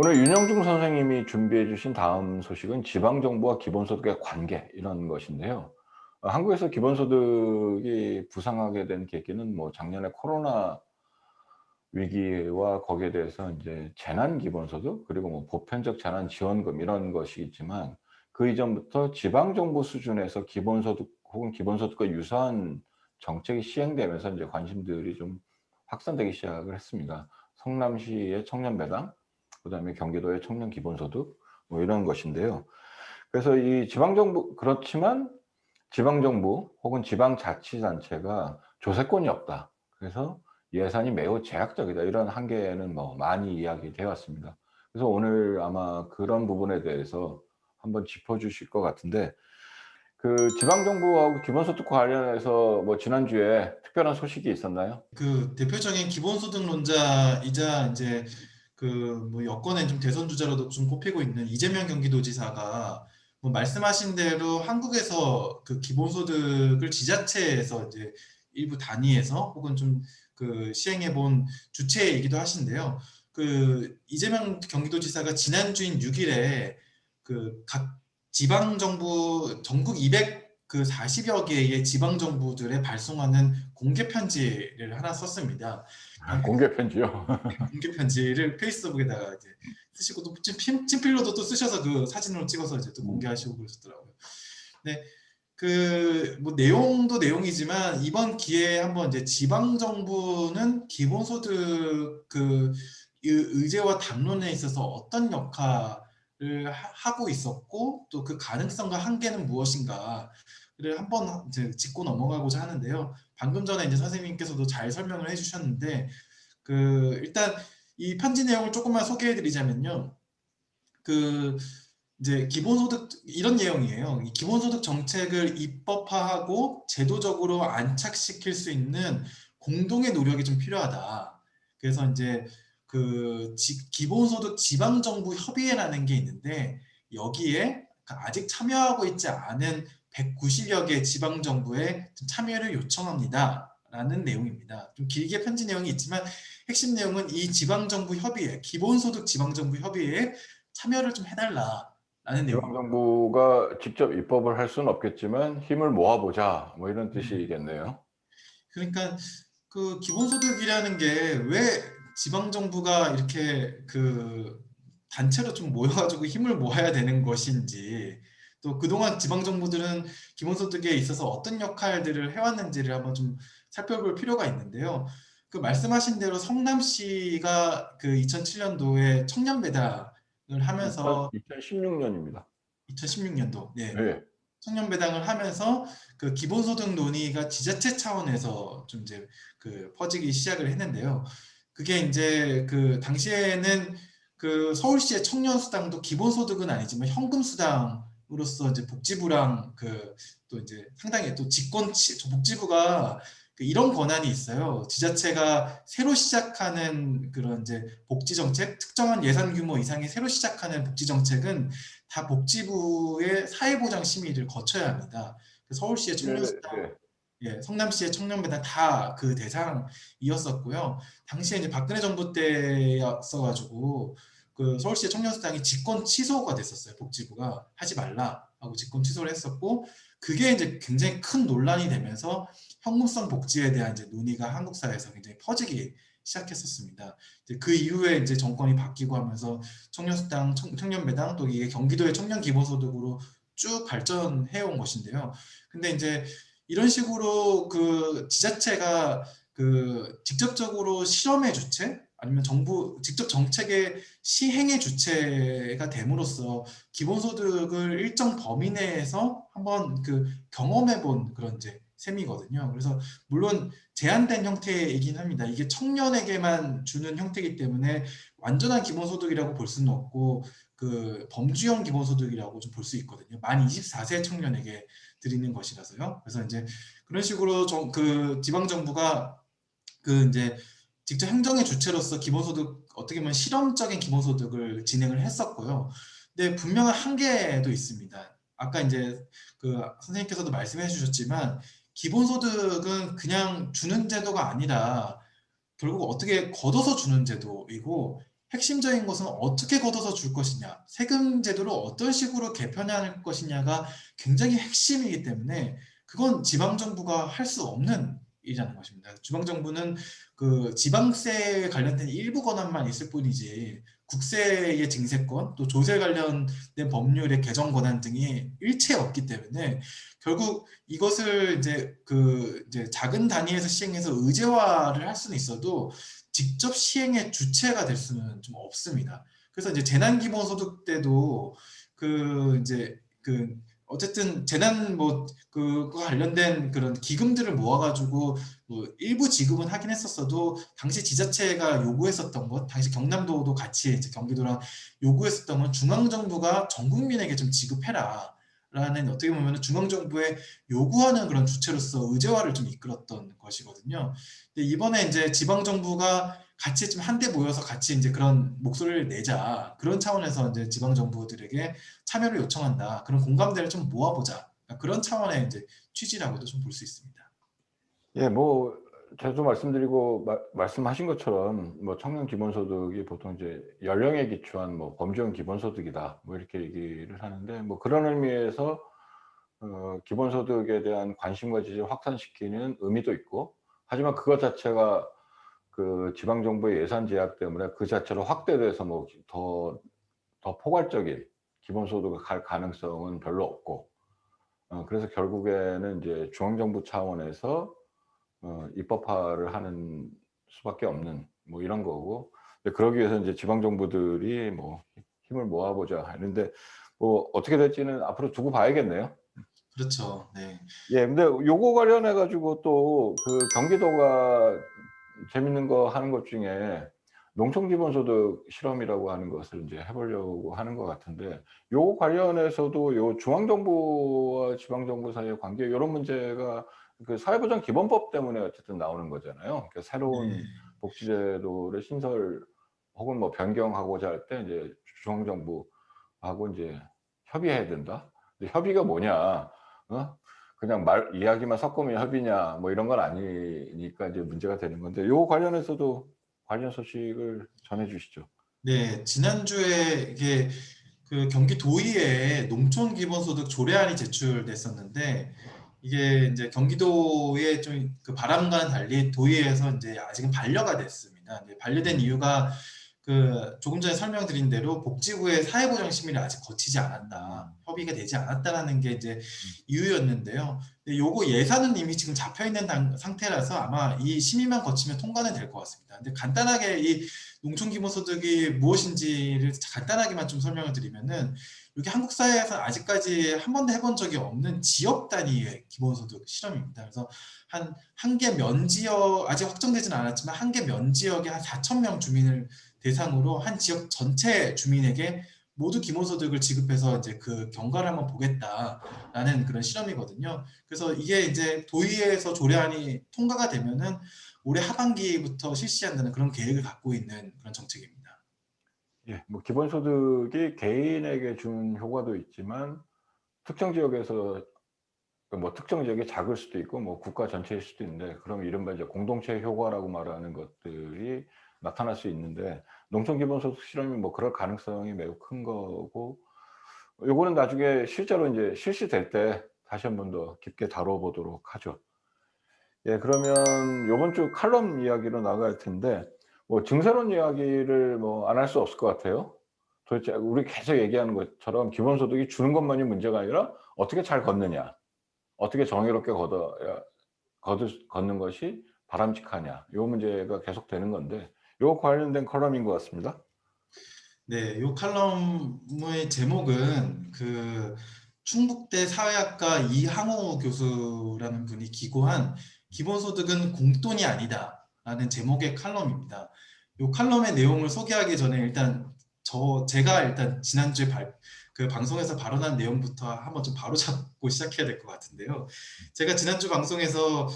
오늘 윤영중 선생님이 준비해 주신 다음 소식은 지방정부와 기본소득의 관계 이런 것인데요. 어, 한국에서 기본소득이 부상하게 된 계기는 뭐 작년에 코로나 위기와 거기에 대해서 이제 재난 기본소득 그리고 뭐 보편적 재난 지원금 이런 것이 있지만 그 이전부터 지방 정부 수준에서 기본소득 혹은 기본소득과 유사한 정책이 시행되면서 이제 관심들이 좀 확산되기 시작을 했습니다. 성남시의 청년배당, 그다음에 경기도의 청년 기본소득 뭐 이런 것인데요. 그래서 이 지방 정부 그렇지만 지방 정부 혹은 지방 자치단체가 조세권이 없다. 그래서 예산이 매우 제약적이다. 이런 한계는 뭐 많이 이야기되어 왔습니다. 그래서 오늘 아마 그런 부분에 대해서 한번 짚어주실 것 같은데 그 지방 정부하고 기본소득 관련해서 뭐 지난주에 특별한 소식이 있었나요? 그 대표적인 기본소득론자이자 이제 그뭐 여권의 좀 대선 주자로도 좀 꼽히고 있는 이재명 경기도지사가 뭐 말씀하신 대로 한국에서 그 기본소득을 지자체에서 이제 일부 단위에서 혹은 좀 그 시행해 본 주체이기도 하신데요. 그 이재명 경기도지사가 지난 주인 6일에 그 각 지방 정부 전국 200 그 40여 개의 지방 정부들에 발송하는 공개 편지를 하나 썼습니다. 아, 공개 편지요. 공개 편지를 페이스북에다가 이제 쓰시고 또 친, 친필로도 또 쓰셔서 그 사진으로 찍어서 이제 또 공개하시고 그러셨더라고요. 네. 그뭐 내용도 내용이지만 이번 기회에 한번 이제 지방 정부는 기본소득 그 의제와 담론에 있어서 어떤 역할을 하고 있었고 또 그 가능성과 한계는 무엇인가를 한번 이제 짚고 넘어가고자 하는데요. 방금 전에 이제 선생님께서도 잘 설명을 해주셨는데 그 일단 이 편지 내용을 조금만 소개해 드리자면요. 그 이제 기본소득 이런 내용이에요. 기본소득 정책을 입법화하고 제도적으로 안착시킬 수 있는 공동의 노력이 좀 필요하다. 그래서 이제 그 지, 기본소득 지방정부 협의회라는 게 있는데 여기에 아직 참여하고 있지 않은 190여 개 지방정부에 참여를 요청합니다. 라는 내용입니다. 좀 길게 편지 내용이 있지만 핵심 내용은 이 지방정부 협의회, 기본소득 지방정부 협의회에 참여를 좀 해달라. 라는 내용. 지방정부가 직접 입법을 할 수는 없겠지만 힘을 모아보자 뭐 이런 뜻이겠네요. 그러니까 그 기본소득이라는 게 왜 지방 정부가 이렇게 그 단체로 좀 모여가지고 힘을 모아야 되는 것인지 또 그동안 지방 정부들은 기본소득에 있어서 어떤 역할들을 해왔는지를 한번 좀 살펴볼 필요가 있는데요. 그 말씀하신 대로 성남시가 그 2007년도에 청년 배당 을 하면서 2016년입니다. 2016년도 네. 네. 청년 배당을 하면서 그 기본소득 논의가 지자체 차원에서 좀 이제 그 퍼지기 시작을 했는데요. 그게 이제 그 당시에는 그 서울시의 청년 수당도 기본소득은 아니지만 현금 수당으로서 이제 복지부랑 그 또 이제 상당히 또 직권 복지부가 그 이런 권한이 있어요. 지자체가 새로 시작하는 그런 이제 복지 정책, 특정한 예산 규모 이상의 새로 시작하는 복지 정책은 다 복지부의 사회보장 심의를 거쳐야 합니다. 그 서울시의 청년수당, 네, 네. 예, 성남시의 청년배당 다 그 대상이었었고요. 당시에 이제 박근혜 정부 때였어 가지고 그 서울시의 청년수당이 직권 취소가 됐었어요. 복지부가 하지 말라 하고 직권 취소를 했었고 그게 이제 굉장히 큰 논란이 되면서 현금성 복지에 대한 이제 논의가 한국 사회에서 굉장히 퍼지기 시작했었습니다. 그 이후에 이제 정권이 바뀌고 하면서 청년수당, 청년배당 또 이게 경기도의 청년 기본소득으로 쭉 발전해 온 것인데요. 근데 이제 이런 식으로 그 지자체가 그 직접적으로 실험의 주체 아니면 정부 직접 정책의 시행의 주체가 됨으로써 기본소득을 일정 범위 내에서 한번 그 경험해 본 그런 이제 셈이거든요. 그래서 물론 제한된 형태이긴 합니다. 이게 청년에게만 주는 형태이기 때문에 완전한 기본소득이라고 볼 수는 없고 그 범주형 기본소득이라고 좀 볼 수 있거든요. 만 24세 청년에게 드리는 것이라서요. 그래서 이제 그런 식으로 좀 그 지방 정부가 그 이제 직접 행정의 주체로서 기본소득 어떻게 보면 실험적인 기본소득을 진행을 했었고요. 근데 분명한 한계도 있습니다. 아까 이제 그 선생님께서도 말씀해 주셨지만 기본소득은 그냥 주는 제도가 아니라 결국 어떻게 걷어서 주는 제도이고 핵심적인 것은 어떻게 걷어서 줄 것이냐, 세금 제도를 어떤 식으로 개편할 것이냐가 굉장히 핵심이기 때문에 그건 지방 정부가 할 수 없는 일이라는 것입니다. 지방 정부는 그 지방세 관련된 일부 권한만 있을 뿐이지 국세의 증세권 또 조세 관련된 법률의 개정 권한 등이 일체 없기 때문에 결국 이것을 이제 그 이제 작은 단위에서 시행해서 의제화를 할 수는 있어도 직접 시행의 주체가 될 수는 좀 없습니다. 그래서 이제 재난 기본소득 때도 그 이제 그 어쨌든 재난 뭐 그거 관련된 그런 기금들을 모아가지고 뭐 일부 지급은 하긴 했었어도 당시 지자체가 요구했었던 것, 당시 경남도도 같이 이제 경기도랑 요구했었던 건 중앙 정부가 전 국민에게 좀 지급해라. 라는 어떻게 보면 중앙 정부의 요구하는 그런 주체로서 의제화를 좀 이끌었던 것이거든요. 이번에 이제 지방 정부가 같이 좀 한데 모여서 같이 이제 그런 목소리를 내자 그런 차원에서 이제 지방 정부들에게 참여를 요청한다 그런 공감대를 좀 모아보자 그런 차원의 이제 취지라고도 좀 볼 수 있습니다. 예, 뭐 계속 말씀드리고 마, 말씀하신 것처럼 뭐 청년 기본소득이 보통 이제 연령에 기초한 뭐 범죄형 기본소득이다. 뭐 이렇게 얘기를 하는데 뭐 그런 의미에서 어, 기본소득에 대한 관심과 지지를 확산시키는 의미도 있고 하지만 그것 자체가 그 지방 정부의 예산 제약 때문에 그 자체로 확대돼서 뭐 더 더 포괄적인 기본소득을 갈 가능성은 별로 없고 어, 그래서 결국에는 이제 중앙정부 차원에서 어, 입법화를 하는 수밖에 없는 뭐 이런 거고 그러기 위해서 이제 지방 정부들이 뭐 힘을 모아보자 하는데 뭐 어떻게 될지는 앞으로 두고 봐야겠네요. 그렇죠. 네. 예, 근데 요거 관련해 가지고 또 그 경기도가 재밌는 거 하는 것 중에 농촌 기본소득 실험이라고 하는 것을 이제 해보려고 하는 것 같은데 요 관련해서도 요 중앙정부와 지방정부 사이의 관계 이런 문제가 그 사회보장 기본법 때문에 어쨌든 나오는 거잖아요. 그러니까 새로운 네. 복지제도를 신설 혹은 뭐 변경하고자 할 때 이제 중앙정부하고 이제 협의해야 된다. 협의가 뭐냐? 어? 그냥 말 이야기만 섞으면 협의냐? 뭐 이런 건 아니니까 이제 문제가 되는 건데 요 관련해서도 관련 소식을 전해주시죠. 네, 지난주에 이게 그 경기도의회에 농촌 기본소득 조례안이 제출됐었는데 이게 이제 경기도의 좀 그 바람과는 달리 도의회에서 이제 아직은 반려가 됐습니다. 반려된 이유가 그 조금 전에 설명드린 대로 복지부의 사회보장 심의를 아직 거치지 않았다, 협의가 되지 않았다라는 게 이제 이유였는데요. 요거 예산은 이미 지금 잡혀 있는 상태라서 아마 이 심의만 거치면 통과는 될 것 같습니다. 근데 간단하게 이 농촌 기본소득이 무엇인지를 간단하게만 좀 설명을 드리면은 이게 한국 사회에서 아직까지 한 번도 해본 적이 없는 지역 단위의 기본소득 실험입니다. 그래서 한 한 개 면 지역 아직 확정되지는 않았지만 한 개 면 지역에 한 4천 명 주민을 대상으로 한 지역 전체 주민에게 모두 기본소득을 지급해서 이제 그 경과를 한번 보겠다라는 그런 실험이거든요. 그래서 이게 이제 도의회에서 조례안이 통과가 되면은 올해 하반기부터 실시한다는 그런 계획을 갖고 있는 그런 정책입니다. 예, 뭐 기본소득이 개인에게 준 효과도 있지만 특정 지역에서 뭐 특정 지역이 작을 수도 있고 뭐 국가 전체일 수도 있는데 그럼 이른바 이제 공동체 효과라고 말하는 것들이 나타날 수 있는데 농촌 기본소득 실험이 뭐 그럴 가능성이 매우 큰 거고 요거는 나중에 실제로 이제 실시될 때 다시 한 번 더 깊게 다뤄보도록 하죠. 예, 그러면 요번 주 칼럼 이야기로 나갈 텐데 뭐 증세론 이야기를 뭐 안 할 수 없을 것 같아요. 도대체 우리 계속 얘기하는 것처럼 기본소득이 주는 것만이 문제가 아니라 어떻게 잘 걷느냐, 어떻게 정의롭게 걷어야 걷는 것이 바람직하냐, 요 문제가 계속 되는 건데 요 관련된 컬럼인 것 같습니다. 네, 요 칼럼의 제목은 그 충북대 사회학과 이항우 교수라는 분이 기고한 기본소득은 공돈이 아니다 라는 제목의 칼럼입니다. 요 칼럼의 내용을 소개하기 전에 일단 저 제가 일단 지난주에 발, 그 방송에서 발언한 내용부터 한번 좀 바로 잡고 시작해야 될 것 같은데요. 제가 지난주 방송에서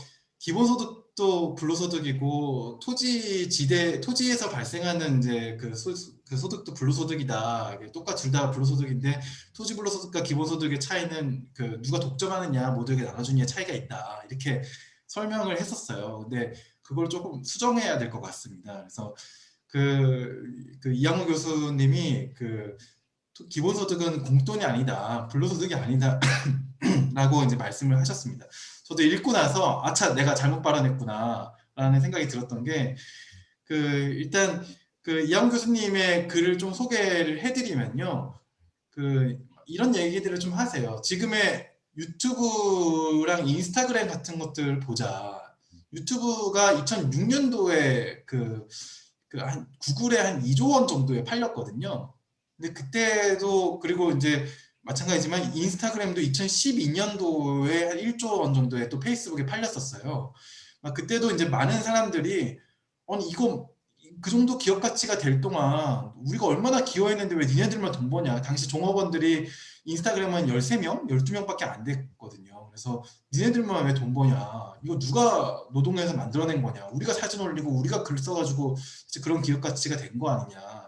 기본소득도 불로소득이고 토지 지대 토지에서 발생하는 이제 그, 소, 그 소득도 불로소득이다. 똑같이 둘 다 불로소득인데 토지 불로소득과 기본소득의 차이는 그 누가 독점하느냐 모두에게 나눠주느냐 차이가 있다. 이렇게 설명을 했었어요. 근데 그걸 조금 수정해야 될 것 같습니다. 그래서 그, 그 이양호 교수님이 그 기본소득은 공돈이 아니다, 불로소득이 아니다 라고 이제 말씀을 하셨습니다. 저도 읽고 나서 아차 내가 잘못 발언했구나 라는 생각이 들었던 게 그 일단 그 이양 교수님의 글을 좀 소개를 해드리면요. 그 이런 얘기들을 좀 하세요. 지금의 유튜브랑 인스타그램 같은 것들 보자. 유튜브가 2006년도에 그, 그 한 구글에 한 2조 원 정도에 팔렸거든요. 근데 그때도 그리고 이제 마찬가지지만 인스타그램도 2012년도에 한 1조 원 정도에 또 페이스북에 팔렸었어요. 그때도 이제 많은 사람들이 아니 이거 그 정도 기업 가치가 될 동안 우리가 얼마나 기여했는데 왜 니네들만 돈 버냐. 당시 종업원들이 인스타그램은 13명, 12명밖에 안 됐거든요. 그래서 니네들만 왜 돈 버냐. 이거 누가 노동해서 만들어낸 거냐. 우리가 사진 올리고 우리가 글 써가지고 그런 기업 가치가 된 거 아니냐.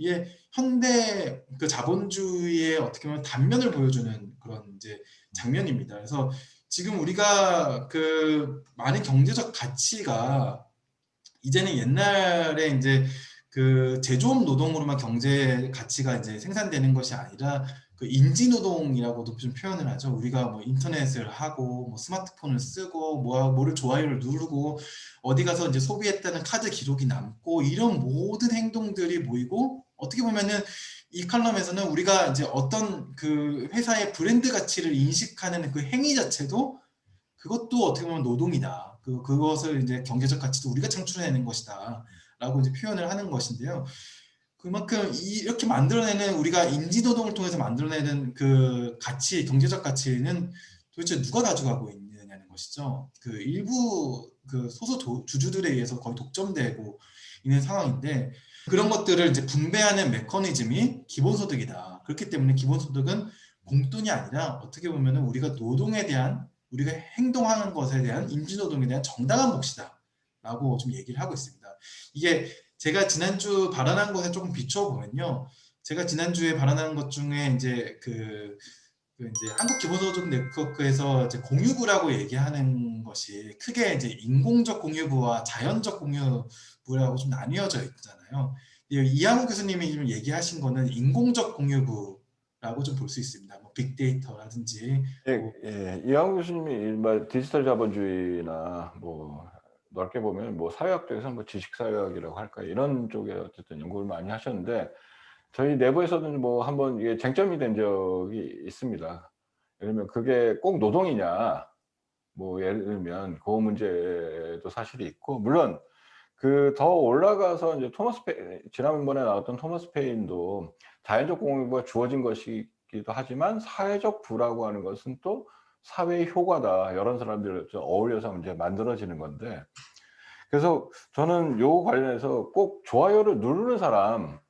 이게 현대 그 자본주의의 어떻게 보면 단면을 보여주는 그런 이제 장면입니다. 그래서 지금 우리가 그 많은 경제적 가치가 이제는 옛날에 이제 그 제조업 노동으로만 경제 가치가 이제 생산되는 것이 아니라 그 인지 노동이라고도 좀 표현을 하죠. 우리가 뭐 인터넷을 하고 뭐 스마트폰을 쓰고 뭐 뭐를 좋아요를 누르고 어디 가서 이제 소비했다는 카드 기록이 남고 이런 모든 행동들이 모이고 어떻게 보면은 이 칼럼에서는 우리가 이제 어떤 그 회사의 브랜드 가치를 인식하는 그 행위 자체도 그것도 어떻게 보면 노동이다. 그 그것을 이제 경제적 가치도 우리가 창출해내는 것이다라고 이제 표현을 하는 것인데요. 그만큼 이렇게 만들어내는 우리가 인지노동을 통해서 만들어내는 그 가치, 경제적 가치는 도대체 누가 가져가고 있느냐는 것이죠. 그 일부 그 소수 주주들에 의해서 거의 독점되고 있는 상황인데 그런 것들을 이제 분배하는 메커니즘이 기본소득이다. 그렇기 때문에 기본소득은 공돈이 아니라 어떻게 보면 우리가 노동에 대한 우리가 행동하는 것에 대한 인지노동에 대한 정당한 몫이다. 라고 좀 얘기를 하고 있습니다. 이게 제가 지난주 발언한 것에 조금 비춰보면요. 제가 지난주에 발언한 것 중에 이제 그, 그 이제 한국 기본소득 네트워크에서 이제 공유부라고 얘기하는 것이 크게 이제 인공적 공유부와 자연적 공유부라고 좀 나뉘어져 있잖아요. 이양우 교수님이 좀 얘기하신 거는 인공적 공유부 라고 좀 볼 수 있습니다. 뭐 빅데이터라든지. 예, 뭐. 예. 이양우 교수님이 말 디지털 자본주의나 뭐 넓게 보면 뭐 사회학적에서 뭐 지식 사회학이라고 할까 이런 쪽에 어쨌든 연구를 많이 하셨는데 저희 내부에서는 뭐 한번 이게 쟁점이 된 적이 있습니다. 예를 들면 그게 꼭 노동이냐 뭐 예를 들면 그 문제도 사실이 있고 물론 그 더 올라가서 이제 토마스 페 지난번에 나왔던 토마스 페인도 자연적 공유가 주어진 것이기도 하지만 사회적 부라고 하는 것은 또 사회의 효과다. 여러 사람들 어울려서 이제 만들어지는 건데. 그래서 저는 요 관련해서 꼭 좋아요를 누르는 사람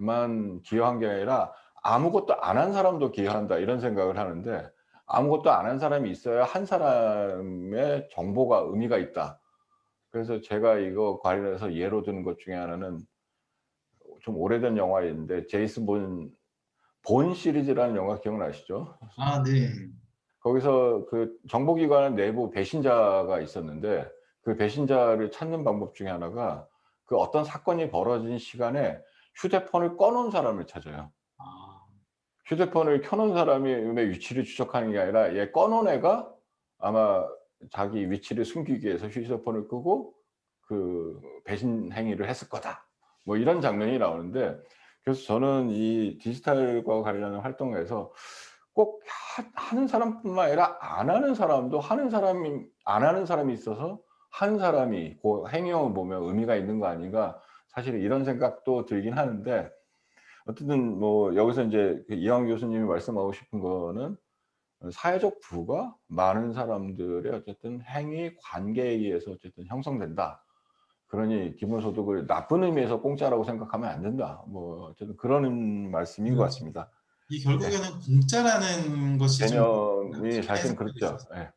만 기여한 게 아니라 아무것도 안 한 사람도 기여한다 이런 생각을 하는데 아무것도 안 한 사람이 있어야 한 사람의 정보가 의미가 있다. 그래서 제가 이거 관련해서 예로 드는 것 중에 하나는 좀 오래된 영화인데 제이슨 본, 본 시리즈라는 영화 기억나시죠? 아, 네. 거기서 그 정보기관 내부 배신자가 있었는데 그 배신자를 찾는 방법 중에 하나가 그 어떤 사건이 벌어진 시간에 휴대폰을 꺼놓은 사람을 찾아요. 아. 휴대폰을 켜놓은 사람의 위치를 추적하는 게 아니라 얘 꺼놓은 애가 아마 자기 위치를 숨기기 위해서 휴대폰을 끄고 그 배신 행위를 했을 거다. 뭐 이런 장면이 나오는데 그래서 저는 이 디지털과 관련한 활동에서 꼭 하, 는 사람뿐만 아니라 안 하는 사람도 하는 사람이 안 하는 사람이 있어서 한 사람이 그 행위を보면 의미가 있는 거 아닌가 사실 이런 생각도 들긴 하는데 어쨌든 뭐 여기서 이제 그 이왕 교수님이 말씀하고 싶은 거는 사회적 부가 많은 사람들의 어쨌든 행위 관계에 의해서 어쨌든 형성된다. 그러니 기본소득을 나쁜 의미에서 공짜라고 생각하면 안 된다. 뭐 어쨌든 그런 말씀인 것 같습니다. 이 결국에는 네. 공짜라는 것이 개념이 사실은 그렇죠. 네.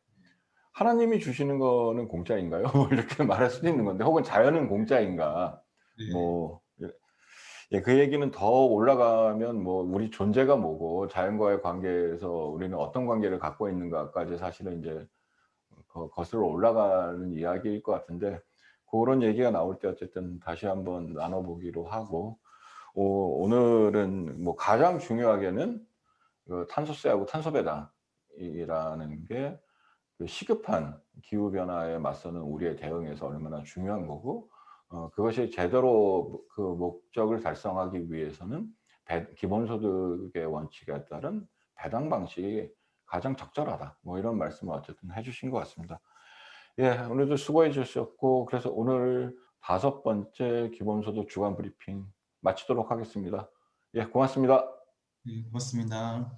하나님이 주시는 거는 공짜인가요? 뭐 이렇게 말할 수도 있는 건데 혹은 자연은 공짜인가? 네. 뭐 예, 그 얘기는 더 올라가면 뭐 우리 존재가 뭐고 자연과의 관계에서 우리는 어떤 관계를 갖고 있는가까지 사실은 이제 거슬러 올라가는 이야기일 것 같은데 그런 얘기가 나올 때 어쨌든 다시 한번 나눠보기로 하고 오, 오늘은 뭐 가장 중요하게는 그 탄소세하고 탄소 배당이라는 게그 시급한 기후 변화에 맞서는 우리의 대응에서 얼마나 중요한 거고 어, 그것이 제대로 그 목적을 달성하기 위해서는 배, 기본소득의 원칙에 따른 배당 방식이 가장 적절하다. 뭐 이런 말씀을 어쨌든 해주신 것 같습니다. 예, 오늘도 수고해 주셨고 그래서 오늘 다섯 번째 기본소득 주간 브리핑 마치도록 하겠습니다. 예, 고맙습니다. 네, 고맙습니다.